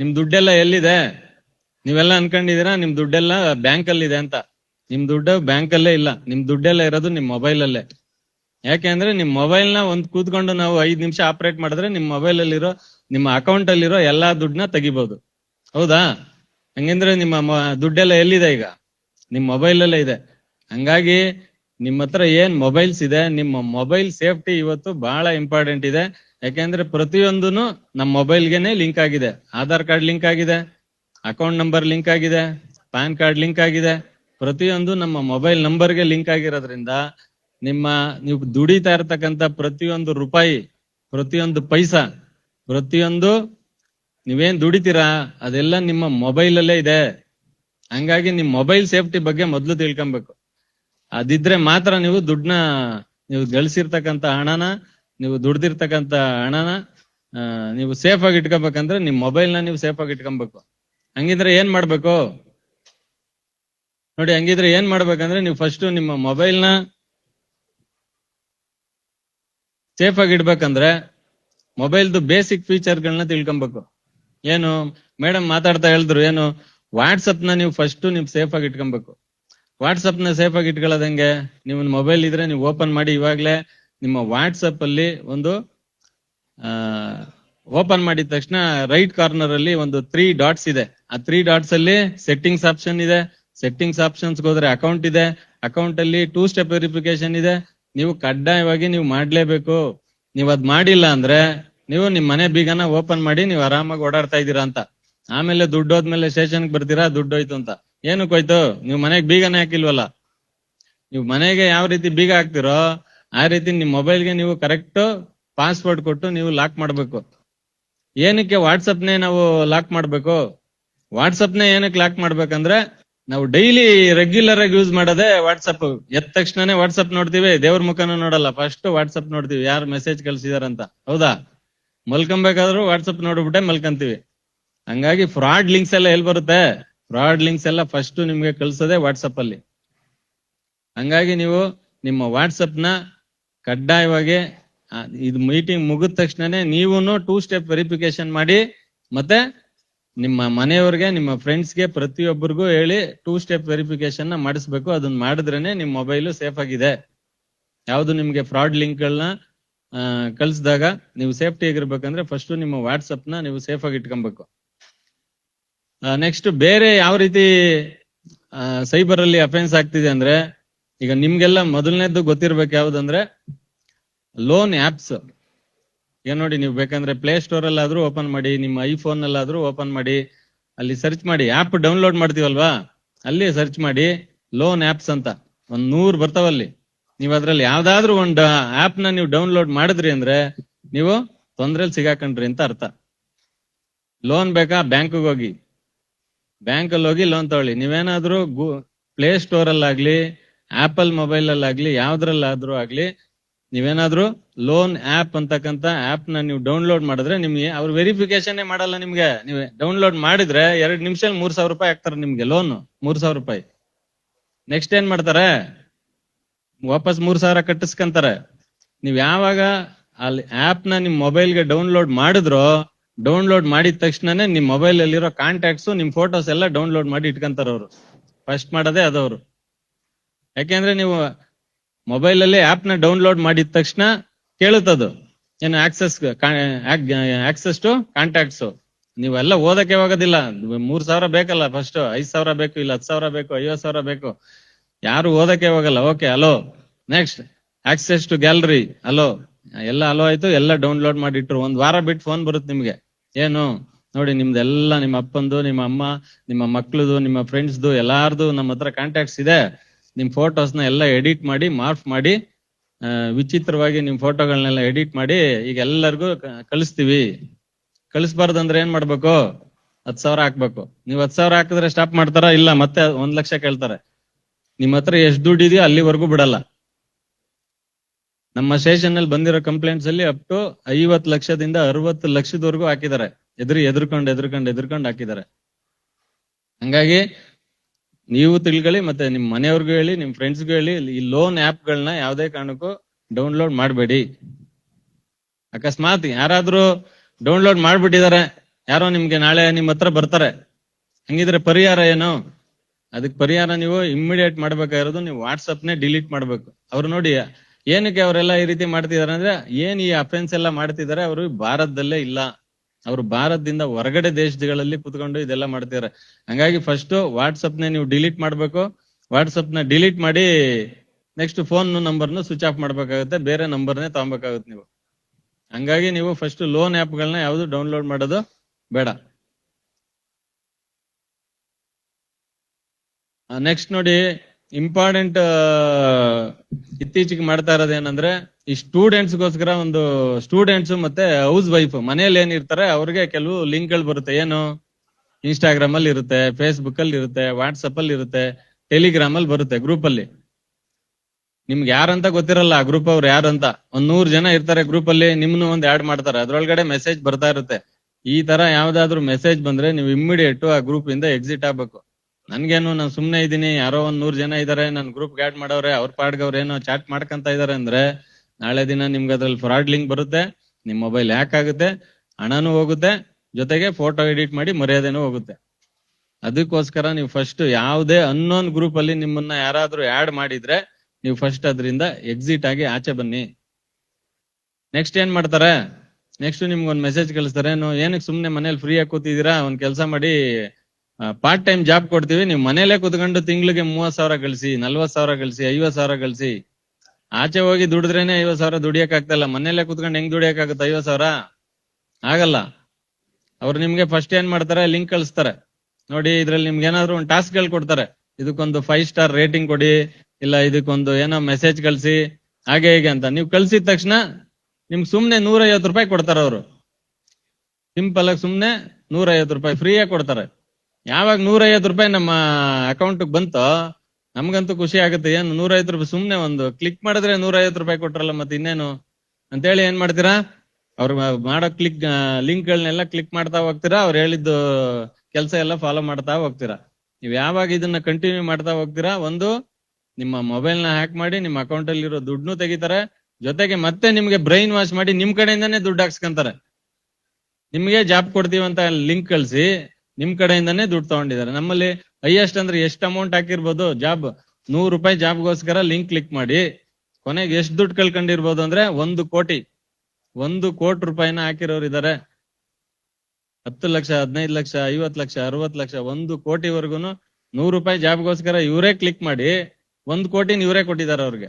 ನಿಮ್ ದುಡ್ಡೆಲ್ಲ ಎಲ್ಲಿದೆ? ನೀವೆಲ್ಲ ಅನ್ಕೊಂಡಿದೀರಾ ನಿಮ್ ದುಡ್ಡೆಲ್ಲ ಬ್ಯಾಂಕ್ ಅಲ್ಲಿ ಇದೆ ಅಂತ. ನಿಮ್ ದುಡ್ಡು ಬ್ಯಾಂಕ್ ಅಲ್ಲೇ ಇಲ್ಲ, ನಿಮ್ ದುಡ್ಡೆಲ್ಲ ಇರೋದು ನಿಮ್ ಮೊಬೈಲ್ ಅಲ್ಲೇ ಯಾಕೆಂದ್ರೆ ನಿಮ್ ಮೊಬೈಲ್ನ ಒಂದ್ ಕೂತ್ಕೊಂಡು ನಾವು ಐದ್ ನಿಮಿಷ ಆಪರೇಟ್ ಮಾಡಿದ್ರೆ ನಿಮ್ ಮೊಬೈಲ್ ಅಲ್ಲಿರೋ ನಿಮ್ಮ ಅಕೌಂಟ್ ಅಲ್ಲಿರೋ ಎಲ್ಲಾ ದುಡ್ಡನ್ನ ತೆಗಿಬಹುದು ಹೌದಾ? ಹಂಗಂದ್ರೆ ನಿಮ್ಮ ದುಡ್ಡೆಲ್ಲ ಎಲ್ಲಿದೆ ಈಗ? ನಿಮ್ ಮೊಬೈಲ್ ಅಲ್ಲೇ ಇದೆ. ಹಂಗಾಗಿ ನಿಮ್ಮ ಹತ್ರ ಏನ್ ಮೊಬೈಲ್ಸ್ ಇದೆ, ನಿಮ್ಮ ಮೊಬೈಲ್ ಸೇಫ್ಟಿ ಇವತ್ತು ಬಹಳ ಇಂಪಾರ್ಟೆಂಟ್ ಇದೆ. ಯಾಕೆಂದ್ರೆ ಪ್ರತಿಯೊಂದೂ ನಮ್ಮ ಮೊಬೈಲ್ಗೆನೆ ಲಿಂಕ್ ಆಗಿದೆ. ಆಧಾರ್ ಕಾರ್ಡ್ ಲಿಂಕ್ ಆಗಿದೆ, ಅಕೌಂಟ್ ನಂಬರ್ ಲಿಂಕ್ ಆಗಿದೆ, ಪ್ಯಾನ್ ಕಾರ್ಡ್ ಲಿಂಕ್ ಆಗಿದೆ. ಪ್ರತಿಯೊಂದು ನಮ್ಮ ಮೊಬೈಲ್ ನಂಬರ್ಗೆ ಲಿಂಕ್ ಆಗಿರೋದ್ರಿಂದ ನಿಮ್ಮ, ನೀವು ದುಡಿತಾ ಇರ್ತಕ್ಕಂತ ಪ್ರತಿಯೊಂದು ರೂಪಾಯಿ, ಪ್ರತಿಯೊಂದು ಪೈಸಾ, ಪ್ರತಿಯೊಂದು ನೀವೇನ್ ದುಡಿತೀರಾ, ಅದೆಲ್ಲ ನಿಮ್ಮ ಮೊಬೈಲ್ ಅಲ್ಲೇ ಇದೆ. ಹಂಗಾಗಿ ನಿಮ್ ಮೊಬೈಲ್ ಸೇಫ್ಟಿ ಬಗ್ಗೆ ಮೊದ್ಲು ತಿಳ್ಕೊಬೇಕು. ಅದಿದ್ರೆ ಮಾತ್ರ ನೀವು ದುಡ್ಡನ್ನ, ನೀವು ಗಳಿಸಿರ್ತಕ್ಕಂತ ಹಣನ ನೀವು ದುಡ್ದಿರ್ತಕ್ಕಂತ ಹಣನ ನೀವು ಸೇಫ್ ಆಗಿ ಇಟ್ಕೋಬೇಕಂದ್ರೆ ನಿಮ್ ಮೊಬೈಲ್ನ ನೀವು ಸೇಫ್ ಆಗಿ ಇಟ್ಕೊಬೇಕು. ಹಂಗಿದ್ರೆ ಏನ್ ಮಾಡ್ಬೇಕು? ನೋಡಿ, ಹಂಗಿದ್ರೆ ಏನ್ ಮಾಡ್ಬೇಕಂದ್ರೆ ನೀವು ಫಸ್ಟ್ ನಿಮ್ಮ ಮೊಬೈಲ್ನ ಸೇಫ್ ಆಗಿ ಇಡ್ಬೇಕಂದ್ರೆ ಮೊಬೈಲ್ದು ಬೇಸಿಕ್ ಫೀಚರ್ ಗಳನ್ನ ತಿಳ್ಕೊಬೇಕು. ಏನು ಮೇಡಮ್ ಮಾತಾಡ್ತಾ ಹೇಳಿದ್ರು, ಏನು ವಾಟ್ಸಪ್ನ ನೀವು ಫಸ್ಟ್ ನೀವು ಸೇಫ್ ಆಗಿ ಇಟ್ಕೊಬೇಕು. ವಾಟ್ಸಪ್ನ ಸೇಫ್ ಆಗಿ ಇಟ್ಕೊಳ್ಳೋದಂಗೆ ನಿಮ್ ಮೊಬೈಲ್ ಇದ್ರೆ ನೀವು ಓಪನ್ ಮಾಡಿ ಇವಾಗ್ಲೇ ನಿಮ್ಮ ವಾಟ್ಸಪ್ ಅಲ್ಲಿ ಒಂದು ಓಪನ್ ಮಾಡಿದ ತಕ್ಷಣ ರೈಟ್ ಕಾರ್ನರ್ ಅಲ್ಲಿ ಒಂದು ತ್ರೀ ಡಾಟ್ಸ್ ಇದೆ. ಆ ತ್ರೀ ಡಾಟ್ಸ್ ಅಲ್ಲಿ ಸೆಟ್ಟಿಂಗ್ಸ್ ಆಪ್ಷನ್ ಇದೆ. ಸೆಟ್ಟಿಂಗ್ಸ್ ಆಪ್ಷನ್ಸ್ ಹೋದ್ರೆ ಅಕೌಂಟ್ ಇದೆ. ಅಕೌಂಟ್ ಅಲ್ಲಿ ಟೂ ಸ್ಟೆಪ್ ವೆರಿಫಿಕೇಶನ್ ಇದೆ. ನೀವು ಕಡ್ಡಾಯವಾಗಿ ನೀವು ಮಾಡ್ಲೇಬೇಕು. ನೀವು ಅದ್ ಮಾಡಿಲ್ಲ ಅಂದ್ರೆ ನೀವು ನಿಮ್ ಮನೆ ಬೀಗನ ಓಪನ್ ಮಾಡಿ ನೀವು ಆರಾಮಾಗಿ ಓಡಾಡ್ತಾ ಇದ್ದೀರಾ ಅಂತ. ಆಮೇಲೆ ದುಡ್ಡು ಹೋದ್ಮೇಲೆ ಸ್ಟೇಷನ್ ಬರ್ತೀರಾ, ದುಡ್ಡು ಹೋಯ್ತು ಅಂತ. ಏನಕ್ಕೆ ಹೋಯ್ತು? ನೀವು ಮನೆಗೆ ಬೀಗನೇ ಹಾಕಿಲ್ವಲ್ಲ? ನೀವು ಮನೆಗೆ ಯಾವ ರೀತಿ ಬೀಗ ಹಾಕ್ತಿರೋ ಆ ರೀತಿ ನಿಮ್ ಮೊಬೈಲ್ಗೆ ನೀವು ಕರೆಕ್ಟ್ ಪಾಸ್ವರ್ಡ್ ಕೊಟ್ಟು ನೀವು ಲಾಕ್ ಮಾಡ್ಬೇಕು. ಏನಕ್ಕೆ ವಾಟ್ಸಪ್ನೇ ನಾವು ಲಾಕ್ ಮಾಡ್ಬೇಕು? ವಾಟ್ಸಪ್ನೇ ಏನಕ್ಕೆ ಲಾಕ್ ಮಾಡ್ಬೇಕಂದ್ರೆ ನಾವು ಡೈಲಿ ರೆಗ್ಯುಲರ್ ಆಗಿ ಯೂಸ್ ಮಾಡೋದೇ ವಾಟ್ಸಪ್ ಎದ್ದ ತಕ್ಷಣನೇ ವಾಟ್ಸಪ್ ನೋಡ್ತೀವಿ, ದೇವ್ರ ಮುಖನೂ ನೋಡಲ್ಲ. ಫಸ್ಟ್ ವಾಟ್ಸಪ್ ನೋಡ್ತೀವಿ, ಯಾರು ಮೆಸೇಜ್ ಕಳ್ಸಿದಾರಂತ. ಹೌದಾ? ಮಲ್ಕೊಬೇಕಾದ್ರೂ ವಾಟ್ಸಪ್ ನೋಡ್ಬಿಟ್ಟೆ ಮಲ್ಕಂತೀವಿ. ಹಂಗಾಗಿ ಫ್ರಾಡ್ ಲಿಂಕ್ಸ್ ಎಲ್ಲ ಎಲ್ಲಿ ಬರುತ್ತೆ? ಫ್ರಾಡ್ ಲಿಂಕ್ಸ್ ಎಲ್ಲ ಫಸ್ಟ್ ನಿಮ್ಗೆ ಕಳ್ಸೋದೇ ವಾಟ್ಸಪ್ ಅಲ್ಲಿ. ಹಂಗಾಗಿ ನೀವು ನಿಮ್ಮ ವಾಟ್ಸಪ್ನ ಕಡ್ಡಾಯವಾಗಿ ಇದು ಮೀಟಿಂಗ್ ಮುಗಿದ ತಕ್ಷಣನೇ ನೀವು ಟೂ ಸ್ಟೆಪ್ ವೆರಿಫಿಕೇಶನ್ ಮಾಡಿ, ಮತ್ತೆ ನಿಮ್ಮ ಮನೆಯವ್ರಿಗೆ, ನಿಮ್ಮ ಫ್ರೆಂಡ್ಸ್ಗೆ ಪ್ರತಿಯೊಬ್ಬರಿಗೂ ಹೇಳಿ ಟೂ ಸ್ಟೆಪ್ ವೆರಿಫಿಕೇಶನ್ನ ಮಾಡಿಸ್ಬೇಕು. ಅದನ್ನ ಮಾಡಿದ್ರೇನೆ ನಿಮ್ ಮೊಬೈಲ್ ಸೇಫ್ ಆಗಿದೆ. ಯಾವ್ದು ನಿಮ್ಗೆ ಫ್ರಾಡ್ ಲಿಂಕ್ ಗಳನ್ನ ಕಳ್ಸಿದಾಗ ನೀವು ಸೇಫ್ಟಿ ಆಗಿರ್ಬೇಕಂದ್ರೆ ಫಸ್ಟ್ ನಿಮ್ಮ ವಾಟ್ಸಪ್ನ ನೀವು ಸೇಫ್ ಆಗಿ ಇಟ್ಕೊಬೇಕು. ನೆಕ್ಸ್ಟ್ ಬೇರೆ ಯಾವ ರೀತಿ ಸೈಬರ್ ಅಲ್ಲಿ ಅಫೆನ್ಸ್ ಆಗ್ತಿದೆ ಅಂದ್ರೆ ಈಗ ನಿಮ್ಗೆಲ್ಲ ಮೊದಲನೇದ್ದು ಗೊತ್ತಿರ್ಬೇಕು ಯಾವ್ದಂದ್ರೆ ಲೋನ್ ಆಪ್ಸ್ ಈಗ ನೋಡಿ ನೀವು ಬೇಕಂದ್ರೆ ಪ್ಲೇ ಸ್ಟೋರ್ ಅಲ್ಲಾದ್ರೂ ಓಪನ್ ಮಾಡಿ, ನಿಮ್ಮ ಐಫೋನ್ ಅಲ್ಲಾದ್ರೂ ಓಪನ್ ಮಾಡಿ, ಅಲ್ಲಿ ಸರ್ಚ್ ಮಾಡಿ ಆಪ್ ಡೌನ್ಲೋಡ್ ಮಾಡ್ತೀವಲ್ವಾ? ಅಲ್ಲಿ ಸರ್ಚ್ ಮಾಡಿ, ಲೋನ್ ಆಪ್ಸ್ ಅಂತ. ಒಂದ್ ನೂರ್ ಬರ್ತಾವಲ್ಲಿ. ನೀವು ಅದ್ರಲ್ಲಿ ಯಾವ್ದಾದ್ರು ಒಂದು ಆಪ್ನ ನೀವು ಡೌನ್ಲೋಡ್ ಮಾಡಿದ್ರಿ ಅಂದ್ರೆ ನೀವು ತೊಂದ್ರೆಲ್ ಸಿಗಾಕೊಂಡ್ರಿ ಅಂತ ಅರ್ಥ. ಲೋನ್ ಬೇಕಾ? ಬ್ಯಾಂಕ್ಗೆ ಹೋಗಿ. ಬ್ಯಾಂಕ್ ಅಲ್ಲಿ ಹೋಗಿ ಲೋನ್ ತಗೊಳ್ಳಿ. ನೀವೇನಾದ್ರೂ ಪ್ಲೇ ಸ್ಟೋರ್ ಅಲ್ಲಾಗ್ಲಿ ಆಪಲ್ ಮೊಬೈಲ್ ಅಲ್ಲಾಗ್ಲಿ ಯಾವ್ದ್ರಲ್ಲಾದ್ರೂ ಆಗ್ಲಿ, ನೀವೇನಾದ್ರೂ ಲೋನ್ ಆಪ್ ಅಂತಕ್ಕಂತ ಆಪ್ನ ನೀವು ಡೌನ್ಲೋಡ್ ಮಾಡಿದ್ರೆ ನಿಮ್ಗೆ, ಅವ್ರು ವೆರಿಫಿಕೇಶನ್ ಮಾಡಲ್ಲ ನಿಮ್ಗೆ. ನೀವು ಡೌನ್ಲೋಡ್ ಮಾಡಿದ್ರೆ ಎರಡ್ ನಿಮಿಷ ಮೂರ್ ಸಾವಿರ ರೂಪಾಯಿ ಹಾಕ್ತಾರೆ ನಿಮ್ಗೆ ಲೋನ್, ಮೂರ್ ಸಾವಿರ ರೂಪಾಯಿ. ನೆಕ್ಸ್ಟ್ ಏನ್ ಮಾಡ್ತಾರೆ? ವಾಪಸ್ ಮೂರ್ ಸಾವಿರ ಕಟ್ಟಿಸ್ಕೊಂತಾರೆ. ನೀವ್ ಯಾವಾಗ ಅಲ್ಲಿ ಆಪ್ನ ನಿಮ್ ಮೊಬೈಲ್ಗೆ ಡೌನ್ಲೋಡ್ ಮಾಡಿದ್ರೋ ಡೌನ್ಲೋಡ್ ಮಾಡಿದ ತಕ್ಷಣನೇ ನಿಮ್ ಮೊಬೈಲ್ ಅಲ್ಲಿರೋ ಕಾಂಟ್ಯಾಕ್ಟ್ಸ್ ನಿಮ್ ಫೋಟೋಸ್ ಎಲ್ಲ ಡೌನ್ಲೋಡ್ ಮಾಡಿ ಇಟ್ಕೊಂತಾರ ಅವರು ಫಸ್ಟ್ ಮಾಡೋದೇ ಅದವರು ಯಾಕೆಂದ್ರೆ ನೀವು ಮೊಬೈಲ್ ಅಲ್ಲಿ ಆಪ್ನ ಡೌನ್ಲೋಡ್ ಮಾಡಿದ ತಕ್ಷಣ ಕೇಳುತ್ತದು. ಏನು ಆಕ್ಸೆಸ್ ಆಕ್ಸೆಸ್ ಟು ಕಾಂಟ್ಯಾಕ್ಟ್ಸ್ ನೀವೆಲ್ಲ ಓದಕ್ಕೆ ಹೋಗೋದಿಲ್ಲ. ಮೂರ್ ಸಾವಿರ ಬೇಕಲ್ಲ ಫಸ್ಟ್ ಐದ್ ಸಾವಿರ ಬೇಕು, ಇಲ್ಲ ಹತ್ತು ಸಾವಿರ ಬೇಕು ಐವತ್ ಸಾವಿರ ಬೇಕು. ಯಾರು ಓದಕ್ಕೆ ಹೋಗಲ್ಲ. Okay hello next access to gallery hello ಎಲ್ಲ ಅಲೋ ಆಯ್ತು. ಎಲ್ಲ ಡೌನ್ಲೋಡ್ ಮಾಡಿಟ್ರು. ಒಂದ್ ವಾರ ಬಿಟ್ಟು ಫೋನ್ ಬರುತ್ತೆ ನಿಮ್ಗೆ. ಏನು? ನೋಡಿ, ನಿಮ್ದೆಲ್ಲ ನಿಮ್ಮ ಅಪ್ಪಂದು, ನಿಮ್ಮ ಅಮ್ಮ, ನಿಮ್ಮ ಮಕ್ಳದು, ನಿಮ್ಮ ಫ್ರೆಂಡ್ಸ್ದು ಎಲ್ಲಾರ್ದು ನಮ್ಮ ಹತ್ರ ಕಾಂಟ್ಯಾಕ್ಟ್ಸ್ ಇದೆ. ನಿಮ್ ಫೋಟೋಸ್ನ ಎಲ್ಲ ಎಡಿಟ್ ಮಾಡಿ ಮಾರ್ಫ್ ಮಾಡಿ ವಿಚಿತ್ರವಾಗಿ ನಿಮ್ ಫೋಟೋಗಳನ್ನೆಲ್ಲ ಎಡಿಟ್ ಮಾಡಿ ಈಗ ಎಲ್ಲರಿಗೂ ಕಳಿಸ್ತೀವಿ. ಕಳಿಸ್ಬಾರ್ದಂದ್ರೆ ಏನ್ ಮಾಡ್ಬೇಕು? ಹತ್ ಸಾವಿರ ಹಾಕ್ಬೇಕು. ನೀವ್ ಹತ್ ಸಾವಿರ ಹಾಕಿದ್ರೆ ಸ್ಟಾಪ್ ಮಾಡ್ತಾರ? ಇಲ್ಲ, ಮತ್ತೆ ಒಂದ್ ಲಕ್ಷ ಕೇಳ್ತಾರೆ. ನಿಮ್ ಹತ್ರ ಎಷ್ಟ್ ದುಡ್ಡು ಇದೆಯೋ ಅಲ್ಲಿವರೆಗೂ ಬಿಡಲ್ಲ. ನಮ್ಮ ಸ್ಟೇಷನ್ ಅಲ್ಲಿ ಬಂದಿರೋ ಕಂಪ್ಲೇಂಟ್ಸ್ ಅಲ್ಲಿ ಅಪ್ ಟು ಐವತ್ ಲಕ್ಷದಿಂದ ಅರವತ್ತು ಲಕ್ಷದವರೆಗೂ ಹಾಕಿದ್ದಾರೆ. ಎದುರು, ಎದುರ್ಕೊಂಡು ಎದುರ್ಕೊಂಡು ಎದುರ್ಕೊಂಡು ಹಾಕಿದ್ದಾರೆ. ಹಂಗಾಗಿ ನೀವು ತಿಳ್ಕೊಳ್ಳಿ, ಮತ್ತೆ ನಿಮ್ ಮನೆಯವ್ರಿಗೂ ಹೇಳಿ, ನಿಮ್ ಫ್ರೆಂಡ್ಸ್ಗೂ ಹೇಳಿ, ಈ ಲೋನ್ ಆಪ್ ಗಳನ್ನ ಯಾವ್ದೇ ಕಾರಣಕ್ಕೂ ಡೌನ್ಲೋಡ್ ಮಾಡಬೇಡಿ. ಅಕಸ್ಮಾತ್ ಯಾರಾದ್ರೂ ಡೌನ್ಲೋಡ್ ಮಾಡ್ಬಿಟ್ಟಿದ್ದಾರೆ ಯಾರೋ ನಿಮ್ಗೆ ನಾಳೆ ನಿಮ್ ಹತ್ರ ಬರ್ತಾರೆ. ಹಂಗಿದ್ರೆ ಪರಿಹಾರ ಏನು? ಅದಕ್ ಪರಿಹಾರ ನೀವು ಇಮ್ಮಿಡಿಯೇಟ್ ಮಾಡ್ಬೇಕಾಗಿರೋದು ನೀವು ವಾಟ್ಸಪ್ನೇ ಡಿಲೀಟ್ ಮಾಡ್ಬೇಕು. ಅವ್ರು ನೋಡಿ, ಏನಕ್ಕೆ ಅವರೆಲ್ಲ ಈ ರೀತಿ ಮಾಡ್ತಿದಾರೆ ಅಂದ್ರೆ, ಏನ್ ಈ ಅಫೆನ್ಸ್ ಎಲ್ಲ ಮಾಡ್ತಿದಾರೆ, ಅವರು ಭಾರತದಲ್ಲೇ ಇಲ್ಲ. ಅವ್ರು ಭಾರತದಿಂದ ಹೊರಗಡೆ ದೇಶಗಳಲ್ಲಿ ಕುತ್ಕೊಂಡು ಇದೆಲ್ಲ ಮಾಡ್ತಿದಾರೆ. ಹಂಗಾಗಿ ಫಸ್ಟ್ ವಾಟ್ಸಪ್ ನೇ ನೀವು ಡಿಲೀಟ್ ಮಾಡ್ಬೇಕು. ವಾಟ್ಸಪ್ನ ಡಿಲೀಟ್ ಮಾಡಿ ನೆಕ್ಸ್ಟ್ ಫೋನ್ ನಂಬರ್ನ ಸ್ವಿಚ್ ಆಫ್ ಮಾಡ್ಬೇಕಾಗುತ್ತೆ. ಬೇರೆ ನಂಬರ್ನೇ ತಗೊಬೇಕಾಗುತ್ತೆ ನೀವು. ಹಂಗಾಗಿ ನೀವು ಫಸ್ಟ್ ಲೋನ್ ಗಳನ್ನ ಯಾವ್ದು ಡೌನ್ಲೋಡ್ ಮಾಡೋದು ಬೇಡ. ನೆಕ್ಸ್ಟ್ ನೋಡಿ ಇಂಪಾರ್ಟೆಂಟ್ ಇತ್ತೀಚೆಗೆ ಮಾಡ್ತಾ ಇರೋದು ಏನಂದ್ರೆ, ಈ ಸ್ಟೂಡೆಂಟ್ಸ್ ಗೋಸ್ಕರ ಒಂದು ಸ್ಟೂಡೆಂಟ್ಸ್ ಮತ್ತೆ ಹೌಸ್ ವೈಫ್ ಮನೇಲಿ ಏನಿರ್ತಾರೆ, ಅವ್ರಿಗೆ ಕೆಲವು ಲಿಂಕ್ಗಳು ಬರುತ್ತೆ. ಏನು? ಇನ್ಸ್ಟಾಗ್ರಾಮ್ ಅಲ್ಲಿ ಇರುತ್ತೆ ಫೇಸ್ಬುಕ್ ಅಲ್ಲಿ ಇರುತ್ತೆ ವಾಟ್ಸಪ್ ಅಲ್ಲಿ ಇರುತ್ತೆ ಟೆಲಿಗ್ರಾಮ್ ಅಲ್ಲಿ ಬರುತ್ತೆ ಗ್ರೂಪ್ ಅಲ್ಲಿ ನಿಮ್ಗೆ ಯಾರಂತ ಗೊತ್ತಿರಲ್ಲ, ಆ ಗ್ರೂಪ್ ಅವ್ರು ಯಾರಂತ. ಒಂದ್ ನೂರ್ ಜನ ಇರ್ತಾರೆ ಗ್ರೂಪ್ ಅಲ್ಲಿ ನಿಮ್ನು ಒಂದ್ ಆಡ್ ಮಾಡ್ತಾರೆ. ಅದ್ರೊಳಗಡೆ ಮೆಸೇಜ್ ಬರ್ತಾ ಇರುತ್ತೆ. ಈ ತರ ಯಾವ್ದಾದ್ರು ಮೆಸೇಜ್ ಬಂದ್ರೆ ನೀವು ಇಮ್ಮಿಡಿಯೇಟ್ ಆ ಗ್ರೂಪ್ ಇಂದ ಎಕ್ಸಿಟ್ ಆಗ್ಬೇಕು. ನನ್ಗೇನು, ನಾನು ಸುಮ್ನೆ ಇದೀನಿ ಯಾರೋ ಒಂದ್ ನೂರ್ ಜನ ಇದಾರೆ. ನನ್ ಗ್ರೂಪ್ ಆಡ್ ಮಾಡವ್ರೆ. ಅವ್ರ ಪಾಡ್ಗವ್ರ ಏನೋ ಚಾಟ್ ಮಾಡ್ಕಂತ ಇದಾರೆ ಅಂದ್ರೆ, ನಾಳೆ ದಿನ ನಿಮ್ಗೆ ಅದ್ರಲ್ಲಿ ಫ್ರಾಡ್ ಲಿಂಕ್ ಬರುತ್ತೆ. ನಿಮ್ ಮೊಬೈಲ್ ಹ್ಯಾಕ್ ಆಗುತ್ತೆ. ಹಣನೂ ಹೋಗುತ್ತೆ. ಜೊತೆಗೆ ಫೋಟೋ ಎಡಿಟ್ ಮಾಡಿ ಮರ್ಯಾದೆನೂ ಹೋಗುತ್ತೆ. ಅದಕ್ಕೋಸ್ಕರ ನೀವು ಫಸ್ಟ್ ಯಾವುದೇ ಅನ್ನೋನ್ ಗ್ರೂಪ್ ಅಲ್ಲಿ ನಿಮ್ಮನ್ನ ಯಾರಾದ್ರೂ ಆಡ್ ಮಾಡಿದ್ರೆ, ನೀವು ಫಸ್ಟ್ ಅದರಿಂದ ಎಕ್ಸಿಟ್ ಆಗಿ ಆಚೆ ಬನ್ನಿ. ನೆಕ್ಸ್ಟ್ ಏನ್ ಮಾಡ್ತಾರೆ? ನೆಕ್ಸ್ಟ್ ನಿಮ್ಗೊಂದ್ ಮೆಸೇಜ್ ಕಳಿಸ್ತಾರೆ. ಏನಕ್ಕೆ ಸುಮ್ನೆ ಮನೇಲಿ ಫ್ರೀ ಆಗಿ ಕೂತಿದ್ದೀರಾ? ಒಂದ್ ಕೆಲಸ ಮಾಡಿ ಪಾರ್ಟ್ ಟೈಮ್ ಜಾಬ್ ಕೊಡ್ತೀವಿ. ನೀವು ಮನೇಲೆ ಕುತ್ಕೊಂಡು ತಿಂಗಳಿಗೆ ಮೂವತ್ ಸಾವಿರ ಗಳಿಸಿ ನಲ್ವತ್ ಸಾವಿರ ಗಳಿಸಿ ಐವತ್ ಸಾವಿರ ಗಳಿಸಿ ಆಚೆ ಹೋಗಿ ದುಡಿದ್ರೇನೆ ಐವತ್ ಸಾವಿರ ದುಡಿಯಕ್ ಆಗ್ತಲ್ಲ. ಮನೇಲೆ ಕುತ್ಕೊಂಡು ಹೆಂಗ್ ದುಡಿಯಕ್ ಆಗುತ್ತೆ ಐವತ್ ಸಾವಿರ? ಆಗಲ್ಲ. ಅವ್ರು ನಿಮ್ಗೆ ಫಸ್ಟ್ ಏನ್ ಮಾಡ್ತಾರೆ? ಲಿಂಕ್ ಕಳಿಸ್ತಾರೆ. ನೋಡಿ, ಇದ್ರಲ್ಲಿ ನಿಮ್ಗೆ ಏನಾದ್ರು ಒಂದು ಟಾಸ್ಕ್ಗಳು ಕೊಡ್ತಾರೆ. ಇದಕ್ಕೊಂದು ಫೈವ್ ಸ್ಟಾರ್ ರೇಟಿಂಗ್ ಕೊಡಿ, ಇಲ್ಲ ಇದಕ್ಕೊಂದು ಏನೋ ಮೆಸೇಜ್ ಕಳ್ಸಿ, ಹಾಗೆ ಹೀಗೆ ಅಂತ. ನೀವು ಕಳ್ಸಿದ ತಕ್ಷಣ ನಿಮ್ಗೆ ಸುಮ್ನೆ ನೂರೈವತ್ತು ರೂಪಾಯಿ ಕೊಡ್ತಾರೆ ಅವರು. ಸಿಂಪಲ್ ಆಗಿ ಸುಮ್ನೆ ನೂರೈವತ್ತು ರೂಪಾಯಿ ಫ್ರೀ ಆಗಿ ಕೊಡ್ತಾರೆ. ಯಾವಾಗ ನೂರ ಐವತ್ತು ರೂಪಾಯಿ ನಮ್ಮ ಅಕೌಂಟ್ ಬಂತೋ, ನಮ್ಗಂತೂ ಖುಷಿ ಆಗುತ್ತೆ. ಏನು ನೂರ ಐವತ್ತು ರೂಪಾಯಿ ಸುಮ್ನೆ ಒಂದು ಕ್ಲಿಕ್ ಮಾಡಿದ್ರೆ ನೂರ ಐವತ್ತು ರೂಪಾಯಿ ಕೊಟ್ರಲ್ಲ ಮತ್ತೆ ಇನ್ನೇನು? ಅಂತೇಳಿ ಏನ್ ಮಾಡ್ತೀರಾ? ಅವ್ರು ಮಾಡೋ ಕ್ಲಿಕ್ ಲಿಂಕ್ ಗಳನ್ನೆಲ್ಲ ಕ್ಲಿಕ್ ಮಾಡ್ತಾ ಹೋಗ್ತೀರಾ? ಅವ್ರು ಹೇಳಿದ್ದು ಕೆಲಸ ಎಲ್ಲ ಫಾಲೋ ಮಾಡ್ತಾ ಹೋಗ್ತೀರಾ? ನೀವು ಯಾವಾಗ ಇದನ್ನ ಕಂಟಿನ್ಯೂ ಮಾಡ್ತಾ ಹೋಗ್ತೀರಾ? ಒಂದು, ನಿಮ್ಮ ಮೊಬೈಲ್ನ ಹ್ಯಾಕ್ ಮಾಡಿ, ನಿಮ್ಮ ಅಕೌಂಟ್ ಅಲ್ಲಿ ಇರೋ ತೆಗಿತಾರೆ. ಜೊತೆಗೆ ಮತ್ತೆ ನಿಮ್ಗೆ ಬ್ರೈನ್ ವಾಶ್ ಮಾಡಿ, ನಿಮ್ ಕಡೆಯಿಂದಾನೇ ದುಡ್ಡು ಹಾಕ್ಸ್ಕೊಂತಾರೆ. ನಿಮ್ಗೆ ಜಾಬ್ ಕೊಡ್ತೀವಿ ಅಂತ ಲಿಂಕ್ ಕಳ್ಸಿ ನಿಮ್ ಕಡೆಯಿಂದಾನೇ ದುಡ್ಡು ತಗೊಂಡಿದ್ದಾರೆ. ನಮ್ಮಲ್ಲಿ ಹೈಯೆಸ್ಟ್ ಅಂದ್ರೆ ಎಷ್ಟು ಅಮೌಂಟ್ ಹಾಕಿರ್ಬೋದು? ಜಾಬ್, ನೂರು ರೂಪಾಯಿ ಜಾಬ್ಗೋಸ್ಕರ ಲಿಂಕ್ ಕ್ಲಿಕ್ ಮಾಡಿ. ಕೊನೆಗೆ ಎಷ್ಟು ದುಡ್ಡು ಕಳ್ಕೊಂಡಿರ್ಬೋದು ಅಂದ್ರೆ ಒಂದು ಕೋಟಿ. ಒಂದು ಕೋಟಿ ರೂಪಾಯಿನ ಹಾಕಿರೋರು ಇದಾರೆ. ಹತ್ತು ಲಕ್ಷ, ಹದಿನೈದು ಲಕ್ಷ ಐವತ್ ಲಕ್ಷ ಅರವತ್ ಲಕ್ಷ, ಒಂದು ಕೋಟಿವರೆಗೂನು ನೂರು ರೂಪಾಯಿ ಜಾಬ್ಗೋಸ್ಕರ ಇವರೇ ಕ್ಲಿಕ್ ಮಾಡಿ ಒಂದ್ ಕೋಟಿನ ಇವರೇ ಕೊಟ್ಟಿದ್ದಾರೆ ಅವ್ರಿಗೆ.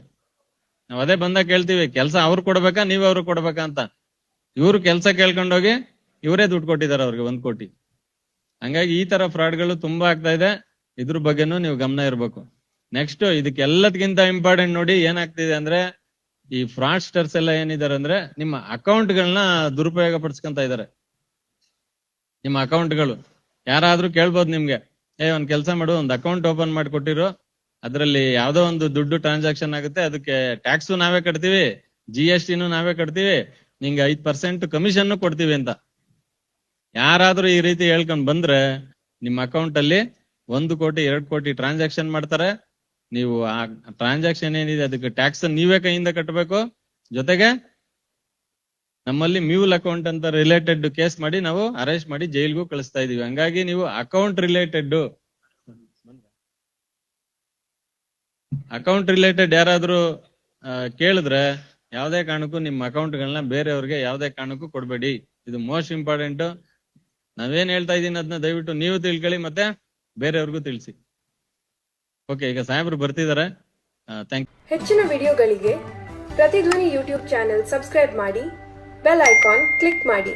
ನಾವ್ ಅದೇ ಬಂದಾಗ ಕೇಳ್ತೀವಿ, ಕೆಲಸ ಅವ್ರು ಕೊಡ್ಬೇಕಾ, ನೀವ್ ಅವ್ರು ಕೊಡ್ಬೇಕಾ ಅಂತ. ಇವ್ರು ಕೆಲಸ ಕೇಳ್ಕೊಂಡೋಗಿ ಇವರೇ ದುಡ್ಡು ಕೊಟ್ಟಿದ್ದಾರೆ ಅವ್ರಿಗೆ ಒಂದ್ ಕೋಟಿ. ಹಂಗಾಗಿ ಈ ತರ ಫ್ರಾಡ್ಗಳು ತುಂಬಾ ಆಗ್ತಾ ಇದೆ. ಇದ್ರ ಬಗ್ಗೆನೂ ನೀವು ಗಮನ ಇರ್ಬೇಕು. ನೆಕ್ಸ್ಟ್ ಇದಕ್ಕೆಲ್ಲದಕ್ಕಿಂತ ಇಂಪಾರ್ಟೆಂಟ್ ನೋಡಿ ಏನಾಗ್ತಿದೆ ಅಂದ್ರೆ, ಈ ಫ್ರಾಡ್ಸ್ಟರ್ಸ್ ಎಲ್ಲ ಏನಿದ್ದಾರೆ ಅಂದ್ರೆ, ನಿಮ್ಮ ಅಕೌಂಟ್ಗಳನ್ನ ದುರುಪಯೋಗ ಪಡಿಸ್ಕೊಂತ ಇದಾರೆ. ನಿಮ್ಮ ಅಕೌಂಟ್ಗಳು. ಯಾರಾದ್ರೂ ಕೇಳ್ಬೋದು ನಿಮ್ಗೆ, ಏ, ಒಂದ್ ಕೆಲಸ ಮಾಡು, ಒಂದ್ ಅಕೌಂಟ್ ಓಪನ್ ಮಾಡಿ ಕೊಟ್ಟಿರು ಅದ್ರಲ್ಲಿ ಯಾವ್ದೋ ಒಂದು ದುಡ್ಡು ಟ್ರಾನ್ಸಾಕ್ಷನ್ ಆಗುತ್ತೆ, ಅದಕ್ಕೆ ಟ್ಯಾಕ್ಸು ನಾವೇ ಕಟ್ತೀವಿ ಜಿ ಎಸ್ ಟಿನೂ ನಾವೇ ಕಟ್ತೀವಿ, ನಿಂಗೆ ಐದ್ ಪರ್ಸೆಂಟ್ ಕಮಿಷನ್ ಕೊಡ್ತೀವಿ ಅಂತ. ಯಾರಾದ್ರೂ ಈ ರೀತಿ ಹೇಳ್ಕೊಂಡ್ ಬಂದ್ರೆ ನಿಮ್ಮ ಅಕೌಂಟ್ ಅಲ್ಲಿ ಒಂದು ಕೋಟಿ, ಎರಡು ಕೋಟಿ ಟ್ರಾನ್ಸಾಕ್ಷನ್ ಮಾಡ್ತಾರೆ. ನೀವು ಆ ಟ್ರಾನ್ಸಾಕ್ಷನ್ ಏನಿದೆ, ಅದಕ್ಕೆ ಟ್ಯಾಕ್ಸ್ ನೀವೇ ಕೈಯಿಂದ ಕಟ್ಟಬೇಕು ಜೊತೆಗೆ ನಮ್ಮಲ್ಲಿ ಮ್ಯೂಲ್ ಅಕೌಂಟ್ ಅಂತ ರಿಲೇಟೆಡ್ ಕೇಸ್ ಮಾಡಿ ನಾವು ಅರೆಸ್ಟ್ ಮಾಡಿ ಜೈಲ್ಗೂ ಕಳಿಸ್ತಾ ಇದೀವಿ. ಹಂಗಾಗಿ ನೀವು ಅಕೌಂಟ್ ರಿಲೇಟೆಡ್ ಅಕೌಂಟ್ ರಿಲೇಟೆಡ್ ಯಾರಾದ್ರೂ ಕೇಳಿದ್ರೆ ಯಾವ್ದೇ ಕಾರಣಕ್ಕೂ ನಿಮ್ಮ ಅಕೌಂಟ್ ಗಳನ್ನ ಬೇರೆಯವ್ರಿಗೆ ಯಾವ್ದೇ ಕಾರಣಕ್ಕೂ ಕೊಡಬೇಡಿ. ಇದು ಮೋಸ್ಟ್ ಇಂಪಾರ್ಟೆಂಟ್ ನಾವೇನ್ ಹೇಳ್ತಾ ಇದೀನಿ ಅದನ್ನ ದಯವಿಟ್ಟು ನೀವು ತಿಳ್ಕೊಳ್ಳಿ ಮತ್ತೆ ಬೇರೆಯವ್ರಿಗೂ ತಿಳಿಸಿ. ಓಕೆ ಈಗ ಸಾಹೇಬ್ರು ಬರ್ತಿದ್ದಾರೆ ಹೆಚ್ಚಿನ ವಿಡಿಯೋಗಳಿಗೆ ಪ್ರತಿಧ್ವನಿ ಯೂಟ್ಯೂಬ್ ಚಾನೆಲ್ ಸಬ್ಸ್ಕ್ರೈಬ್ ಮಾಡಿ, ಬೆಲ್ ಐಕಾನ್ ಕ್ಲಿಕ್ ಮಾಡಿ.